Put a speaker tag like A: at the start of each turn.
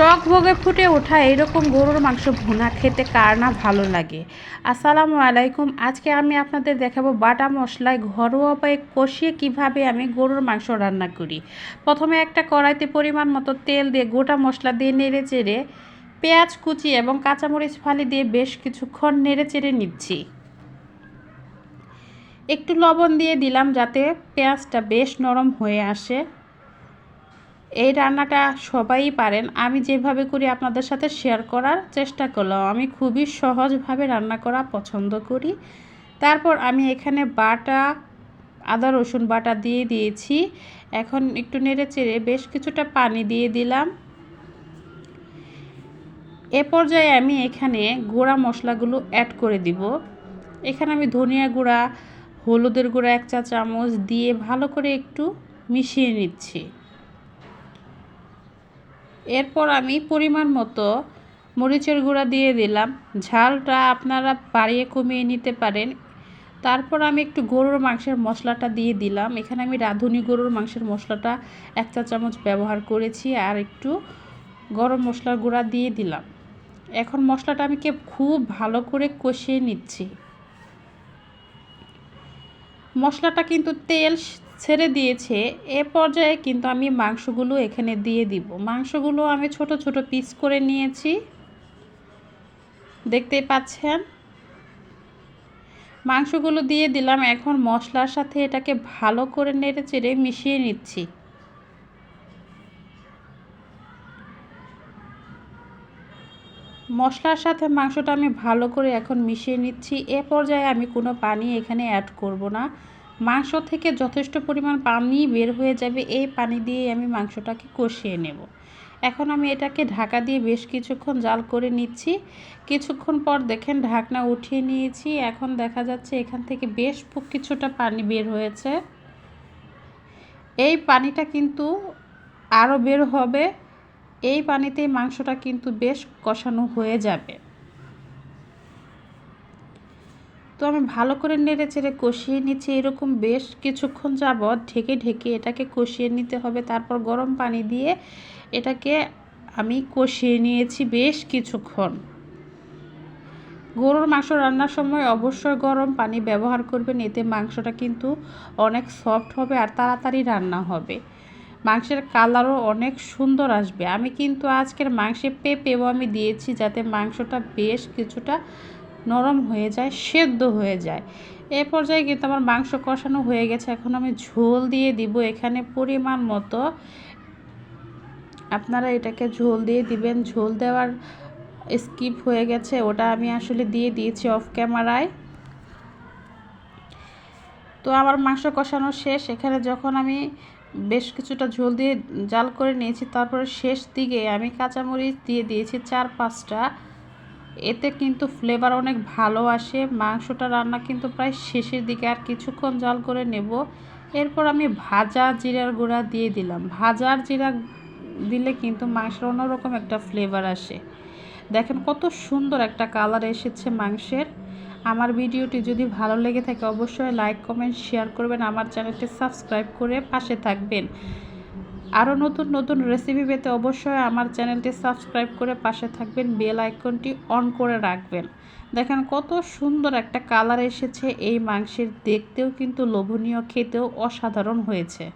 A: টক ভোগে ফুটে ওঠা এরকম গরুর মাংস ভুনা খেতে কার না ভালো লাগে? আসসালামু আলাইকুম। আজকে আমি আপনাদের দেখাবো বাটা মশলায় ঘরোয়া উপায়ে কষিয়ে কীভাবে আমি গরুর মাংস রান্না করি। প্রথমে একটা কড়াইতে পরিমাণ মতো তেল দিয়ে গোটা মশলা দিয়ে নেড়ে চেড়ে পেঁয়াজ, কুচি এবং কাঁচামরিচ ফালি দিয়ে বেশ কিছুক্ষণ নেড়ে চেড়ে নিচ্ছি। একটু লবণ দিয়ে দিলাম যাতে পেঁয়াজটা বেশ নরম হয়ে আসে। এই রান্নাটা সবাই পারেন। আমি যেভাবে করি আপনাদের সাথে শেয়ার করার চেষ্টা করলাম। আমি খুবই সহজভাবে রান্না করা পছন্দ করি। তারপর আমি এখানে বাটা, আদা, রসুন বাটা দিয়ে দিয়েছি। এখন একটু নেড়ে চেড়ে বেশ কিছুটা পানি দিয়ে দিলাম। এ পর্যায়ে আমি এখানে গুঁড়া মশলাগুলো অ্যাড করে দিব। এখানে আমি ধনিয়া গুঁড়া, হলুদের গুঁড়া এক চা চামচ দিয়ে ভালো করে একটু মিশিয়ে নিচ্ছি। এরপর আমি পরিমাণ মতো মরিচের গুঁড়া দিয়ে দিলাম। ঝালটা আপনারা বাড়িয়ে কমিয়ে নিতে পারেন। তারপর আমি একটু গরুর মাংসের মশলাটা দিয়ে দিলাম। এখানে আমি রাঁধুনি গরুর মাংসের মশলাটা এক চা চামচ ব্যবহার করেছি আর একটু গরম মশলার গুঁড়া দিয়ে দিলাম। এখন মশলাটা আমি কে খুব ভালো করে কষিয়ে নিচ্ছি। মশলাটা কিন্তু তেল ছেড়ে দিয়েছে, এ পর্যায়ে কিন্তু আমি মাংসগুলো এখানে দিয়ে দিব। মাংসগুলো আমি ছোট ছোট পিস করে নিয়েছি। দেখতেই পাচ্ছেন? মাংসগুলো দিয়ে দিলাম, এখন মশলার সাথে এটাকে ভালো করে নেড়ে চেড়ে মিশিয়ে নিচ্ছি। মশলার সাথে মাংসটা আমি ভালো করে এখন মিশিয়ে নিচ্ছি, এ পর্যায়ে আমি কোনো পানি এখানে অ্যাড করব না। মাংস থেকে যথেষ্ট পরিমাণ পানি বের হয়ে যাবে, এই পানি দিয়ে আমি মাংসটাকে কষিয়ে নেব। এখন আমি এটাকে ঢাকা দিয়ে বেশ কিছুক্ষণ জাল করে নিচ্ছি। কিছুক্ষণ পর দেখেন ঢাকনা উঠিয়ে নিয়েছি। এখন দেখা যাচ্ছে এখান থেকে বেশ কিছুটা পানি বের হয়েছে। এই পানিটা কিন্তু আরও বের হবে। এই পানিতেই মাংসটা কিন্তু বেশ কষানো হয়ে যাবে। তো আমি ভালো করে নেড়ে চেড়ে কষিয়ে নিচ্ছি। এরকম বেশ কিছুক্ষণ যাবৎ ঢেকে ঢেকে এটাকে কষিয়ে নিতে হবে। তারপর গরম পানি দিয়ে এটাকে আমি কষিয়ে নিয়েছি বেশ কিছুক্ষণ। গরুর মাংস রান্নার সময় অবশ্যই গরম পানি ব্যবহার করবেন, এতে মাংসটা কিন্তু অনেক সফট হবে আর তাড়াতাড়ি রান্না হবে। মাংসের কালারও অনেক সুন্দর আসবে। আমি কিন্তু আজকের মাংসে পেঁপেও আমি দিয়েছি যাতে মাংসটা বেশ কিছুটা নরম হয়ে যায়, সেদ্ধ হয়ে যায়। এ পর্যায়ে কিন্তু আমার মাংস কষানো হয়ে গেছে। এখন আমি ঝোল দিয়ে দিব। এখানে পরিমাণ মতো আপনারা এটাকে ঝোল দিয়ে দিবেন। ঝোল দেওয়ার স্কিপ হয়ে গেছে। ওটা আমি আসলে দিয়ে দিয়েছি অফ ক্যামেরায়। তো আমার মাংস কষানো শেষ। এখানে যখন আমি বেশ কিছুটা ঝোল দিয়ে জাল করে নিয়েছি, তারপরে শেষ দিকে আমি কাঁচামরিচ দিয়ে দিয়েছি চার পাঁচটা। এতে কিন্তু ফ্লেভার অনেক ভালো আসে। মাংসটা রান্না কিন্তু প্রায় শেষের দিকে আর কিছুক্ষণ জাল করে নেব। এরপর আমি ভাজা জিরার গুঁড়া দিয়ে দিলাম। ভাজার জিরা দিলে কিন্তু মাংসের অন্যরকম একটা ফ্লেভার আসে। দেখেন কত সুন্দর একটা কালার এসেছে মাংসের। আমার ভিডিওটি যদি ভালো লেগে থাকে অবশ্যই লাইক কমেন্ট শেয়ার করবেন। আমার চ্যানেলটি সাবস্ক্রাইব করে পাশে থাকবেন। আরও নতুন নতুন রেসিপি পেতে অবশ্যই আমার চ্যানেলটি সাবস্ক্রাইব করে পাশে থাকবেন বেল আইকনটি অন করে রাখবেন। দেখেন কত সুন্দর একটা কালার এসেছে এই মাংসের, দেখতেও কিন্তু লোভনীয়, খেতেও অসাধারণ হয়েছে।